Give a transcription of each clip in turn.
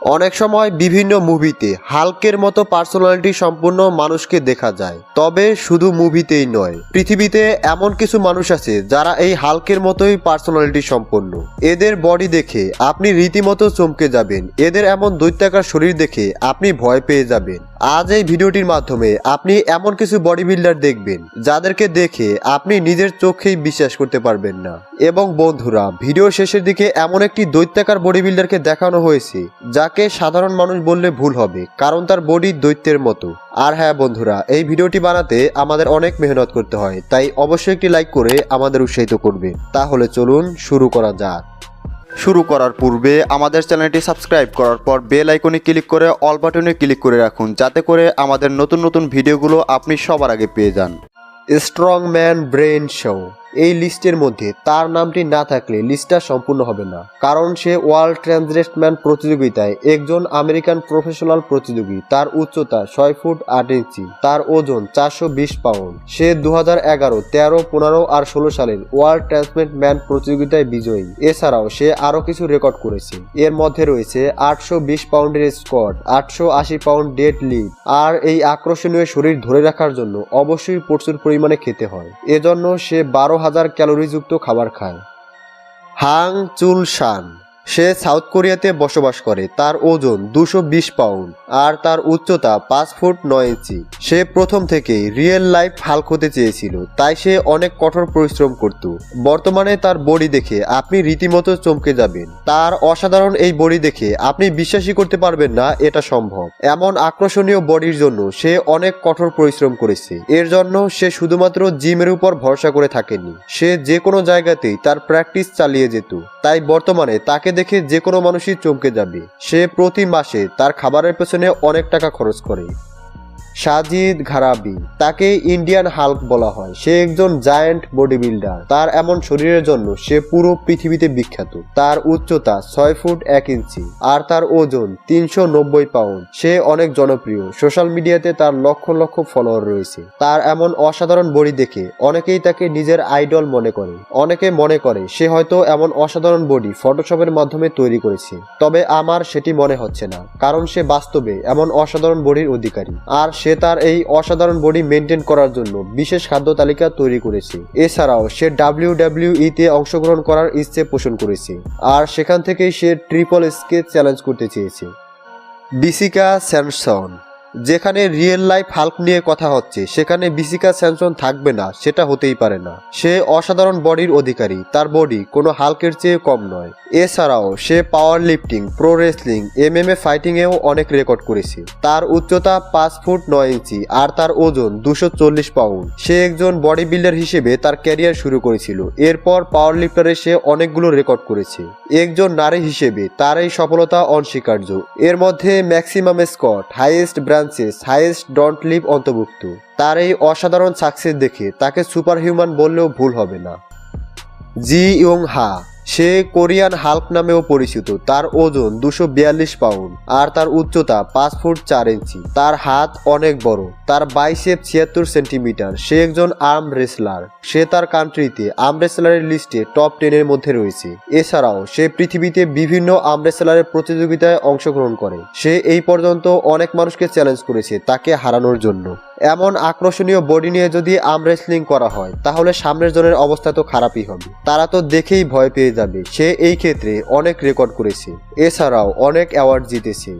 অনেক সময় বিভিন্ন মুভিতে হালকের মতো পার্সোনালিটি সম্পূর্ণ মানুষকে দেখা যায়, তবে শুধু মুভিতেই নয়। পৃথিবীতে এমন কিছু মানুষ আছে যারা এই হালকের মতোই পার্সোনালিটি সম্পন্ন এদের বডি দেখে আপনি রীতিমতো চমকে যাবেন, এদের এমন দৈত্যাকার শরীর দেখে আপনি ভয় পেয়ে যাবেন। আজ এই ভিডিওটির মাধ্যমে আপনি এমন কিছু বডি বিল্ডার দেখবেন, যাদেরকে দেখে আপনি নিজের চোখেই বিশ্বাস করতে পারবেন না। এবং বন্ধুরা, ভিডিও শেষের দিকে এমন একটি দৈত্যাকার বডি বিল্ডারকে দেখানো হয়েছে, যাকে সাধারণ মানুষ বললে ভুল হবে, কারণ তার বডি দৈত্যের মতো। আর হ্যাঁ বন্ধুরা, এই ভিডিওটি বানাতে আমাদের অনেক মেহনত করতে হয়, তাই অবশ্যই একটি লাইক করে আমাদের উৎসাহিত করবে তাহলে চলুন শুরু করা যাক। শুরু করার পূর্বে আমাদের চ্যানেলটি সাবস্ক্রাইব করার পর বেল আইকনে ক্লিক করে অল বাটনে ক্লিক করে রাখুন, যাতে করে আমাদের নতুন নতুন ভিডিওগুলো আপনি সবার আগে পেয়ে যান। Strongman Brian Shaw. এই লিস্টের মধ্যে তার নামটি না থাকলে লিস্টটা সম্পূর্ণ হবে না, কারণ সে ওয়ার্ল্ড ট্রান্সলেটম্যান প্রতিযোগিতায় একজন আমেরিকান প্রফেশনাল প্রতিযোগী। তার উচ্চতা ছয় ফুট আট ইঞ্চি, তার ওজন চারশো বিশ পাউন্ড। সে দু হাজার এগারো, তেরো, পনেরো আর ষোলো সালের ওয়ার্ল্ড ট্রান্সলেট ম্যান প্রতিযোগিতায় বিজয়ী। এছাড়াও সে আরও কিছু রেকর্ড করেছে। এর মধ্যে রয়েছে আটশো বিশ পাউন্ডের স্কট আটশো আশি পাউন্ড ডেড লিড। আর এই আকর্ষণীয় শরীর ধরে রাখার জন্য অবশ্যই প্রচুর পরিমাণে খেতে হয়। এজন্য সে বারো হাজার ক্যালোরিযুক্ত খাবার খায়। হাং চুল শান সে সাউথ কোরিয়াতে বসবাস করে। তার ওজন দুশো পাউন্ড আর তার উচ্চতা পাঁচ ফুট নয় ইঞ্চি। সে প্রথম থেকেই রিয়েল লাইফ হাল্ক হতে চেয়েছিল, তাই সে অনেক কঠোর পরিশ্রম করত। বর্তমানে তার বডি দেখে আপনি রীতিমতো চমকে যাবেন। তার অসাধারণ এই বডি দেখে আপনি বিশ্বাসই করতে পারবেন না এটা সম্ভব। এমন আকর্ষণীয় বডির জন্য সে অনেক কঠোর পরিশ্রম করেছে। এর জন্য সে শুধুমাত্র জিমের উপর ভরসা করে থাকেনি। সে যে কোনো জায়গাতেই তার প্র্যাকটিস চালিয়ে যেত, তাই বর্তমানে তাকে দেখে যে কোনো মানুষই চমকে যাবে। সে প্রতি মাসে তার খাবারের পেছনে অনেক টাকা খরচ করে। সাজিদ ঘারাবি, তাকে ইন্ডিয়ান হাল্ক বলা হয়। সে একজন জায়ান্ট বডি বিল্ডার তার এমন শরীরের জন্য সে পুরো পৃথিবীতে বিখ্যাত। তার উচ্চতা ছয় ফুট এক ইঞ্চি আর তার ওজন তিনশো নব্বই পাউন্ড। সে অনেক জনপ্রিয়। সোশ্যাল মিডিয়াতে তার লক্ষ লক্ষ ফলোয়ার রয়েছে। তার এমন অসাধারণ বডি দেখে অনেকেই তাকে নিজের আইডল মনে করে। অনেকে মনে করে, সে হয়তো এমন অসাধারণ বডি ফটোশপের মাধ্যমে তৈরি করেছে। তবে আমার সেটি মনে হচ্ছে না, কারণ সে বাস্তবে এমন অসাধারণ বডির অধিকারী। আর সে তার এই অসাধারণ বডি মেনটেন করার জন্য বিশেষ খাদ্য তালিকা তৈরি করেছে। এছাড়াও সে ডাব্লিউ ডাব্লিউ ইতে অংশগ্রহণ করার ইচ্ছে পোষণ করেছে আর সেখান থেকেই সে ট্রিপল স্কেচ চ্যালেঞ্জ করতে চেয়েছে। বিসিকা স্যামসন যেখানে রিয়েল লাইফ হাল্ক নিয়ে কথা হচ্ছে, সেখানে বিসিকা স্যামসন থাকবে না, সেটা হতেই পারে না। সে অসাধারণ বডির অধিকারী, তার বডি কোনো হাল্কের চেয়ে কম নয়। এছাড়াও, সে power lifting pro wrestling M M A fighting এও অনেক রেকর্ড করেছে। তার উচ্চতা পাঁচ ফুট নয় ইঞ্চি, আর তার ওজন দুশো চল্লিশ পাউন্ড সে একজন বডি বিল্ডার হিসেবে তার ক্যারিয়ার শুরু করেছিল। এরপর পাওয়ার লিফটারে সে অনেকগুলো রেকর্ড করেছে। একজন নারী হিসেবে তার এই সফলতা অনস্বীকার্য। এর মধ্যে maximum Scott highest branches highest don't live অন্তর্ভুক্ত। তার এই অসাধারণ সাকসেস দেখে তাকে সুপার হিউম্যান বললেও ভুল হবে না। Ji Yong Ha. সে কোরিয়ান হাল্ক নামেও পরিচিত। তার ওজন দুশো বিয়াল্লিশ পাউন্ড আর তার উচ্চতা পাঁচ ফুট চার ইঞ্চি। তার হাত অনেক বড়। তার বাইসেপ ছিয়াত্তর সেন্টিমিটার। সে একজন আর্ম রেসলার। সে তার কান্ট্রিতে আর্ম রেসলারের লিস্টে টপ টেনের মধ্যে রয়েছে। এছাড়াও সে পৃথিবীতে বিভিন্ন আর্ম রেসলারের প্রতিযোগিতায় অংশগ্রহণ করে। সে এই পর্যন্ত অনেক মানুষকে চ্যালেঞ্জ করেছে তাকে হারানোর জন্য। এমন আকর্ষণীয় বডি নিয়ে যদি আর্ম রেসলিং করা হয়, তাহলে সামনের জনের অবস্থা তো খারাপই হবে। তারা তো দেখেই ভয় পেয়ে যাবে। সে এই ক্ষেত্রে অনেক রেকর্ড করেছে। এছাড়াও অনেক অ্যাওয়ার্ড জিতেছে।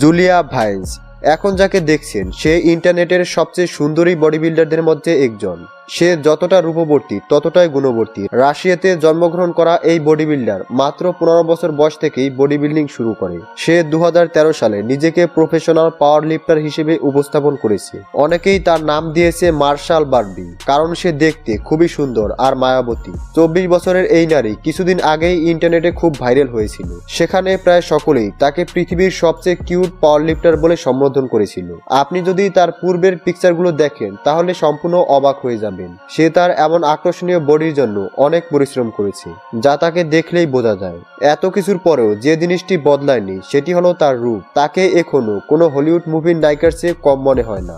জুলিয়া ভাইন্স, এখন যাকে দেখছেন, সে ইন্টারনেটের সবচেয়ে সুন্দরী বডি বিল্ডারদের মধ্যে একজন। সে যতটা রূপবর্তী, ততটাই গুণবর্তী। রাশিয়াতে জন্মগ্রহণ করা এই বডি বিল্ডার মাত্র পনেরো বছর বয়স থেকেই বডি বিল্ডিং শুরু করে। সে দু হাজার তেরো সালে নিজেকে প্রফেশনাল পাওয়ার লিফটার হিসেবে উপস্থাপন করেছে। অনেকেই তার নাম দিয়েছে মার্শাল বার্বি, কারণ সে দেখতে খুবই সুন্দর আর মায়াবতী। চব্বিশ বছরের এই নারী কিছুদিন আগেই ইন্টারনেটে খুব ভাইরাল হয়েছিল। সেখানে প্রায় সকলেই তাকে পৃথিবীর সবচেয়ে কিউট পাওয়ার লিফটার বলে সম্বোধন করেছিল। আপনি যদি তার পূর্বের পিকচারগুলো দেখেন, তাহলে সম্পূর্ণ অবাক হয়ে যাবেন সে তার এমন আকর্ষণীয় বডির জন্য অনেক পরিশ্রম করেছে, যা তাকে দেখলেই বোঝা যায়। এত কিছুর পরেও যে জিনিসটি বদলায়নি, সেটি হলো তার রূপ। তাকে এখনও কোনো হলিউড মুভির নায়িকার চেয়ে কম মনে হয় না।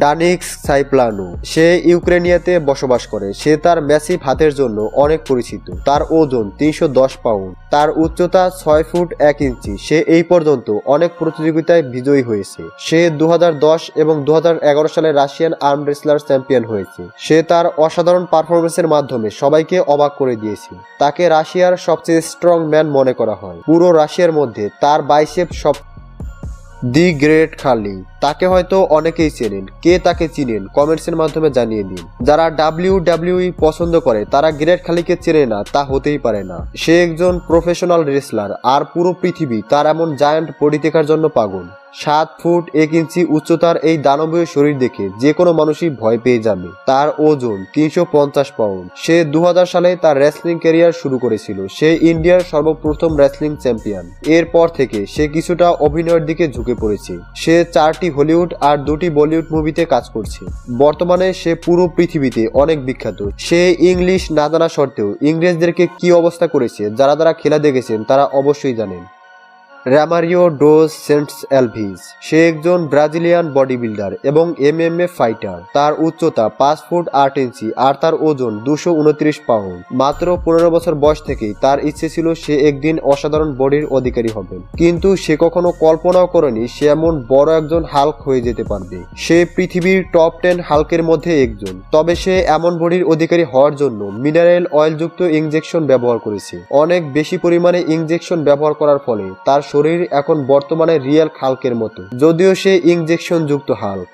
ডানিক্স সাইপ্লানু। সে ইউক্রেনিয়াতে বসবাস করে। সে তার ম্যাসিভ হাতের জন্য অনেক পরিচিত। তার ওজন তিনশো দশ পাউন্ড। তার উচ্চতা ছয় ফুট এক ইঞ্চি। সে এই পর্যন্ত অনেক প্রতিযোগিতায় বিজয়ী হয়েছে। সে দু হাজার দশ এবং দু হাজার এগারো সালে রাশিয়ান আর্ম রেসলার চ্যাম্পিয়ন হয়েছে। সে তার অসাধারণ পারফরমেন্সের মাধ্যমে সবাইকে অবাক করে দিয়েছে। তাকে রাশিয়ার সবচেয়ে স্ট্রং ম্যান মনে করা হয়। পুরো রাশিয়ার মধ্যে তার বাইসেপ সব দি গ্রেট খালি। তাকে হয়তো অনেকেই চেনেন। কে তাকে চিনেন? কমেন্টসের মাধ্যমে জানিয়ে দিন। যারা ডাব্লিউ ডাব্লিউই পছন্দ করে, তারা গ্রেট খালিকে চেনে না, তা হতেই পারে না। সে একজন প্রফেশনাল রেসলার, আর পুরো পৃথিবী তার এমন জায়ান্ট দেখার জন্য পাগল। সাত ফুট এক ইঞ্চি উচ্চতার এই দানবীয় শরীর দেখে যে কোনো মানুষই ভয় পেয়ে যাবে। তার ওজন তিনশো পঞ্চাশ পাউন্ড। সে দু হাজার সালে তার রেসলিং ক্যারিয়ার শুরু করেছিল। সে ইন্ডিয়ার সর্বপ্রথম রেসলিং চ্যাম্পিয়ন। এরপর থেকে সে কিছুটা অভিনয়ের দিকে ঝুঁকে পড়েছে। সে চারটি হলিউড আর দুটি বলিউড মুভিতে কাজ করছে। বর্তমানে সে পুরো পৃথিবীতে অনেক বিখ্যাত। সে ইংলিশ না জানা সত্ত্বেও ইংরেজদেরকে কি অবস্থা করেছে, যারা যারা খেলা দেখেছেন, তারা অবশ্যই জানেন। র্যামারিও ডোজ সেন্টস এলভিস সে একজন ব্রাজিলিয়ান বডি বিল্ডার এবং এমএমএ ফাইটার তার উচ্চতা পাঁচ ফুট আট ইঞ্চি আর তার ওজন দুশো উনত্রিশ পাউন্ড মাত্র পনেরো বছর বয়স থেকেই তার ইচ্ছে ছিল সে একদিন অসাধারণ বডির অধিকারী হবে। কিন্তু সে কখনো কল্পনাও করেনি সে এমন বড় একজন হাল্ক হয়ে যেতে পারবে। সে পৃথিবীর টপ টেন হাল্কের মধ্যে একজন। তবে সে এমন বডির অধিকারী হওয়ার জন্য মিনারেল অয়েলযুক্ত ইনজেকশন ব্যবহার করেছে। অনেক বেশি পরিমাণে ইঞ্জেকশন ব্যবহার করার ফলে তার শরীর এখন বর্তমানে রিয়েল হাল্কের মতো যদিও সে ইঞ্জেকশন যুক্ত হাল্ক।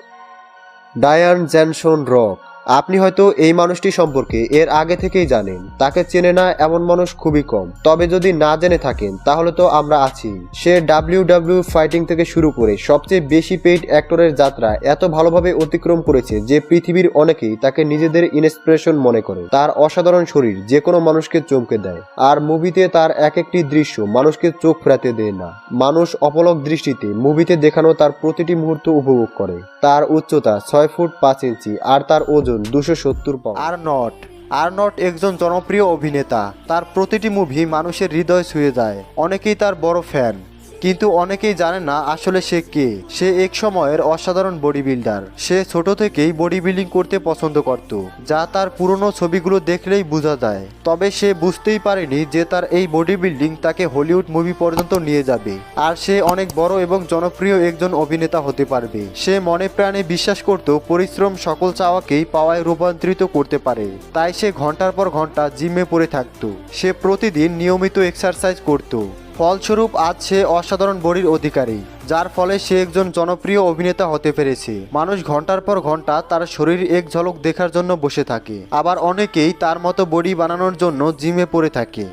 Dwayne Johnson Rock. আপনি হয়তো এই মানুষটি সম্পর্কে এর আগে থেকেই জানেন। তাকে চেনে না এমন মানুষ খুবই কম। তবে যদি না জেনে থাকেন, তাহলে তো আমরা আছি। সে ডাব্লিউ ডাব্লিউ ফাইটিং থেকে শুরু করে সবচেয়ে বেশি পেইড অ্যাক্টরের যাত্রা এত ভালোভাবে অতিক্রম করেছে যে পৃথিবীর অনেকেই তাকে নিজেদের ইন্সপিরেশন মনে করে। তার অসাধারণ শরীর যে কোনো মানুষকে চমকে দেয়। আর মুভিতে তার এক একটি দৃশ্য মানুষকে চোখ ফেরাতে দেয় না। মানুষ অপলক দৃষ্টিতে মুভিতে দেখানো তার প্রতিটি মুহূর্ত উপভোগ করে। তার উচ্চতা ছয় ফুট পাঁচ ইঞ্চি আর তার ওজন দুশো সত্তর pound. Arnold Arnold একজন জনপ্রিয় অভিনেতা। তার প্রতিটি মুভি মানুষের হৃদয় ছুঁয়ে যায়। অনেকেই তার বড় ফ্যান কিন্তু অনেকেই জানে না আসলে সে কে। সে এক সময়ের অসাধারণ বডি বিল্ডার সে ছোট থেকেই বডি বিল্ডিং করতে পছন্দ করত, যা তার পুরনো ছবিগুলো দেখলেই বোঝা যায়। তবে সে বুঝতেই পারেনি যে তার এই বডি বিল্ডিং তাকে হলিউড মুভি পর্যন্ত নিয়ে যাবে, আর সে অনেক বড় এবং জনপ্রিয় একজন অভিনেতা হতে পারবে। সে মনে প্রাণে বিশ্বাস করত পরিশ্রম সকল চাওয়াকেই পাওয়ায় রূপান্তরিত করতে পারে, তাই সে ঘণ্টার পর ঘণ্টা জিমে পড়ে থাকত। সে প্রতিদিন নিয়মিত এক্সারসাইজ করত। ফলস্বরূপ আজ সে অসাধারণ বডির অধিকারী, যার ফলে সে একজন জনপ্রিয় অভিনেতা হতে পেরেছে। মানুষ ঘণ্টার পর ঘণ্টা তার শরীর এক ঝলক দেখার জন্য বসে থাকে। আবার অনেকেই তার মতো বডি বানানোর জন্য জিমে পড়ে থাকে।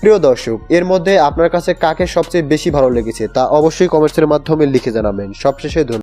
প্রিয় দর্শক, এর মধ্যে আপনার কাছে কাকে সবচেয়ে বেশি ভালো লেগেছে তা অবশ্যই কমেন্টসের মাধ্যমে লিখে জানাবেন। সবশেষে ধন্যবাদ।